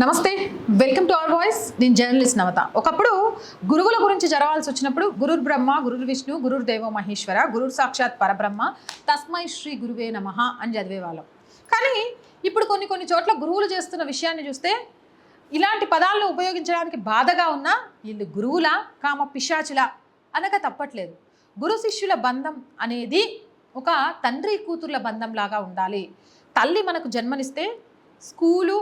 Namaste welcome to our voice. నేను journalist నవత. ఒకప్పుడు గురువుల గురించి జరగాల్సి వచ్చినప్పుడు గురుర్ బ్రహ్మ గురుర్ విష్ణు గురుర్ దేవో మహేశ్వర గురుర్ సాక్షాత్ పరబ్రహ్మ తస్మై శ్రీ గురువే నమ అని చదివేవాళ్ళం. కానీ ఇప్పుడు కొన్ని కొన్ని చోట్ల గురువులు చేస్తున్న విషయాన్ని చూస్తే ఇలాంటి పదాలను ఉపయోగించడానికి బాధగా ఉన్న వీళ్ళు గురువుల కామ పిశాచుల అనగా తప్పట్లేదు. గురు శిష్యుల బంధం అనేది ఒక తండ్రి కూతుర్ల బంధం లాగా ఉండాలి. తల్లి మనకు జన్మనిస్తే స్కూలు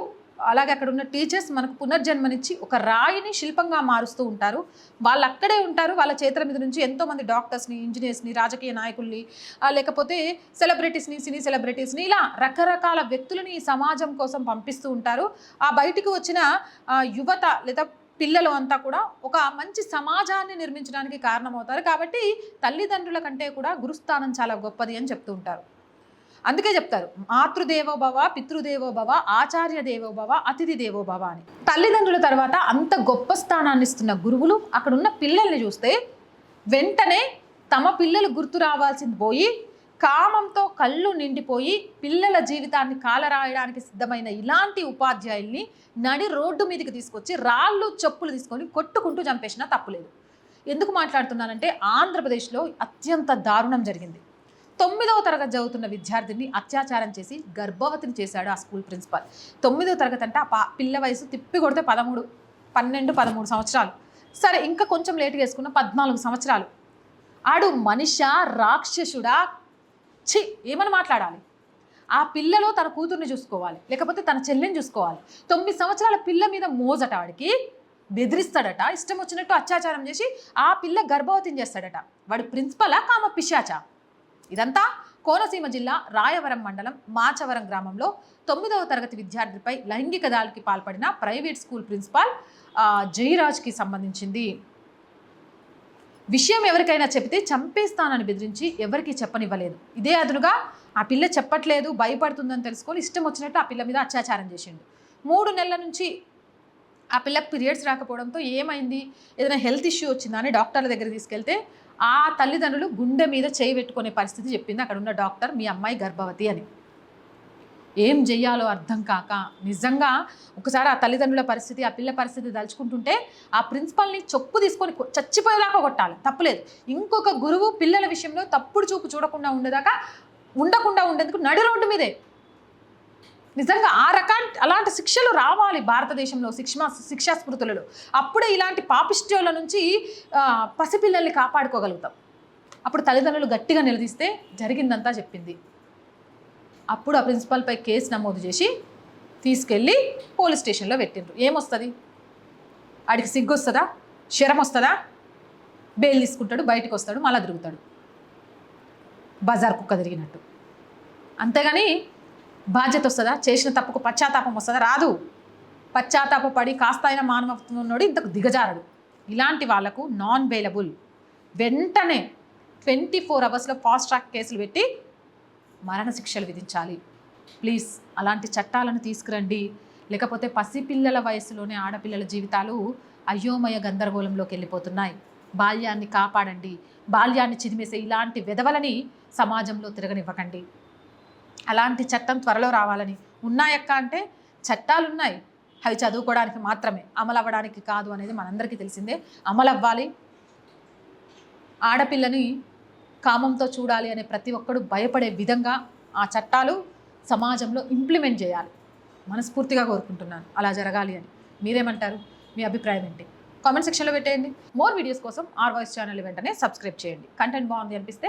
అలాగే అక్కడ ఉన్న టీచర్స్ మనకు పునర్జన్మనిచ్చి ఒక రాయిని శిల్పంగా మారుస్తూ ఉంటారు. వాళ్ళు అక్కడే ఉంటారు. వాళ్ళ చేతుల మీద నుంచి ఎంతోమంది డాక్టర్స్ని ఇంజనీర్స్ని రాజకీయ నాయకుల్ని లేకపోతే సెలబ్రిటీస్ని సినీ సెలబ్రిటీస్ని ఇలా రకరకాల వ్యక్తులని ఈ సమాజం కోసం పంపిస్తూ ఉంటారు. ఆ బయటికి వచ్చిన యువత లేదా పిల్లలు అంతా కూడా ఒక మంచి సమాజాన్ని నిర్మించడానికి కారణమవుతారు. కాబట్టి తల్లిదండ్రుల కంటే కూడా గురుస్థానం చాలా గొప్పది అని చెప్తూ ఉంటారు. అందుకే చెప్తారు మాతృదేవో భవ పితృదేవో భవ ఆచార్య దేవో భవ అతిథి దేవో భవ అని. తల్లిదండ్రుల తర్వాత అంత గొప్ప స్థానాన్ని ఇస్తున్న గురువులు అక్కడ ఉన్న పిల్లల్ని చూస్తే వెంటనే తమ పిల్లలు గుర్తు రావాల్సింది పోయి కామంతో కళ్ళు నిండిపోయి పిల్లల జీవితాన్ని కాలరాయడానికి సిద్ధమైన ఇలాంటి ఉపాధ్యాయుల్ని నడి రోడ్డు మీదకి తీసుకొచ్చి రాళ్ళు చెప్పులు తీసుకొని కొట్టుకుంటూ చంపేసినా తప్పులేదు. ఎందుకు మాట్లాడుతున్నానంటే ఆంధ్రప్రదేశ్లో అత్యంత దారుణం జరిగింది. తొమ్మిదవ తరగతి చదువుతున్న విద్యార్థిని అత్యాచారం చేసి గర్భవతిని చేశాడు ఆ స్కూల్ ప్రిన్సిపాల్. తొమ్మిదవ తరగతి అంటే ఆ పా- పిల్ల వయసు తిప్పి కొడితే పదమూడు పన్నెండు పదమూడు సంవత్సరాలు. సరే ఇంకా కొంచెం లేట్ వేసుకున్న పద్నాలుగు సంవత్సరాలు. ఆడు మనిష రాక్షసుడా? ఛీ ఏమని మాట్లాడాలి? ఆ పిల్లలో తన కూతుర్ని చూసుకోవాలి లేకపోతే తన చెల్లిని చూసుకోవాలి. తొమ్మిది సంవత్సరాల పిల్ల మీద మోజట వాడికి బెదిరిస్తాడట ఇష్టం వచ్చినట్టు అత్యాచారం చేసి ఆ పిల్ల గర్భవతిని చేస్తాడట. వాడు ప్రిన్సిపలా కామ పిశాచా? ఇదంతా కోనసీమ జిల్లా రాయవరం మండలం మాచవరం గ్రామంలో తొమ్మిదవ తరగతి విద్యార్థిపై లైంగిక దాడికి పాల్పడిన ప్రైవేట్ స్కూల్ ప్రిన్సిపాల్ జయరాజ్కి సంబంధించింది. విషయం ఎవరికైనా చెబితే చంపేస్తానని బెదిరించి ఎవరికీ చెప్పనివ్వలేదు. ఇదే అదునుగా ఆ పిల్ల చెప్పట్లేదు భయపడుతుందని తెలుసుకొని ఇష్టం వచ్చినట్టు ఆ పిల్ల మీద అత్యాచారం చేసిండు. మూడు నెలల నుంచి ఆ పిల్లకి పీరియడ్స్ రాకపోవడంతో ఏమైంది? ఏదైనా హెల్త్ ఇష్యూ వచ్చిందా అని డాక్టర్ల దగ్గర తీసుకెళ్తే ఆ తల్లిదండ్రులు గుండె మీద చేయి పెట్టుకునే పరిస్థితి చెప్పింది. అక్కడ ఉన్న డాక్టర్ మీ అమ్మాయి గర్భవతి అని. ఏం చెయ్యాలో అర్థం కాక నిజంగా ఒకసారి ఆ తల్లిదండ్రుల పరిస్థితి ఆ పిల్ల పరిస్థితి దలుచుకుంటుంటే ఆ ప్రిన్సిపల్ని చొప్పు తీసుకొని చచ్చిపోయేలాగా కొట్టాలి. తప్పులేదు. ఇంకొక గురువు పిల్లల విషయంలో తప్పుడు చూపు చూడకుండా ఉండేదాకా ఉండకుండా ఉండేందుకు నడి రోడ్డు మీదే. నిజంగా ఆ రకా అలాంటి శిక్షలు రావాలి భారతదేశంలో శిక్ష శిక్షా స్మృతులలో అప్పుడే ఇలాంటి పాపిష్ట్యోల నుంచి పసిపిల్లల్ని కాపాడుకోగలుగుతాం. అప్పుడు తల్లిదండ్రులు గట్టిగా నిలదీస్తే జరిగిందంతా చెప్పింది. అప్పుడు ఆ ప్రిన్సిపాల్పై కేసు నమోదు చేసి తీసుకెళ్ళి పోలీస్ స్టేషన్లో పెట్టిండ్రు. ఏమొస్తుంది? ఆడికి సిగ్గు వస్తుందా శరం వస్తుందా బెయిల్ తీసుకుంటాడు బయటకు వస్తాడు మళ్ళా తిరుగుతాడు. బజార్ కుక్క తిరిగినట్టు. అంతేగాని బాధ్యత వస్తుందా? చేసిన తప్పుకు పశ్చాత్తాపం వస్తుందా? రాదు. పశ్చాత్తాపడి కాస్త అయిన మానవత్వం ఉన్నాడు ఇంతకు దిగజారడు. ఇలాంటి వాళ్ళకు నాన్ బెయిలబుల్. వెంటనే ట్వంటీ ఫోర్ అవర్స్లో ఫాస్ట్ ట్రాక్ కేసులు పెట్టి మరణశిక్షలు విధించాలి. ప్లీజ్ అలాంటి చట్టాలను తీసుకురండి. లేకపోతే పసిపిల్లల వయసులోనే ఆడపిల్లల జీవితాలు అయోమయ గందరగోళంలోకి వెళ్ళిపోతున్నాయి. బాల్యాన్ని కాపాడండి. బాల్యాన్ని చిదిమేసే ఇలాంటి వెధవలని సమాజంలో తిరగనివ్వకండి. అలాంటి చట్టం త్వరలో రావాలని. ఉన్నాయక్క అంటే చట్టాలు ఉన్నాయి అవి చదువుకోవడానికి మాత్రమే. అమలు అవ్వడానికి కాదు అనేది మనందరికీ తెలిసిందే. అమలు అవ్వాలి ఆడపిల్లని కామంతో చూడాలి అనే ప్రతి ఒక్కడు భయపడే విధంగా ఆ చట్టాలు సమాజంలో ఇంప్లిమెంట్ చేయాలి. మనస్ఫూర్తిగా కోరుకుంటున్నాను. అలా జరగాలి అని. మీరేమంటారు? మీ అభిప్రాయం ఏంటి? కామెంట్ సెక్షన్లో పెట్టేయండి. మోర్ వీడియోస్ కోసం ఆర్ వాయిస్ ఛానల్ వెంటనే సబ్స్క్రైబ్ చేయండి. కంటెంట్ బాగుంది అనిపిస్తే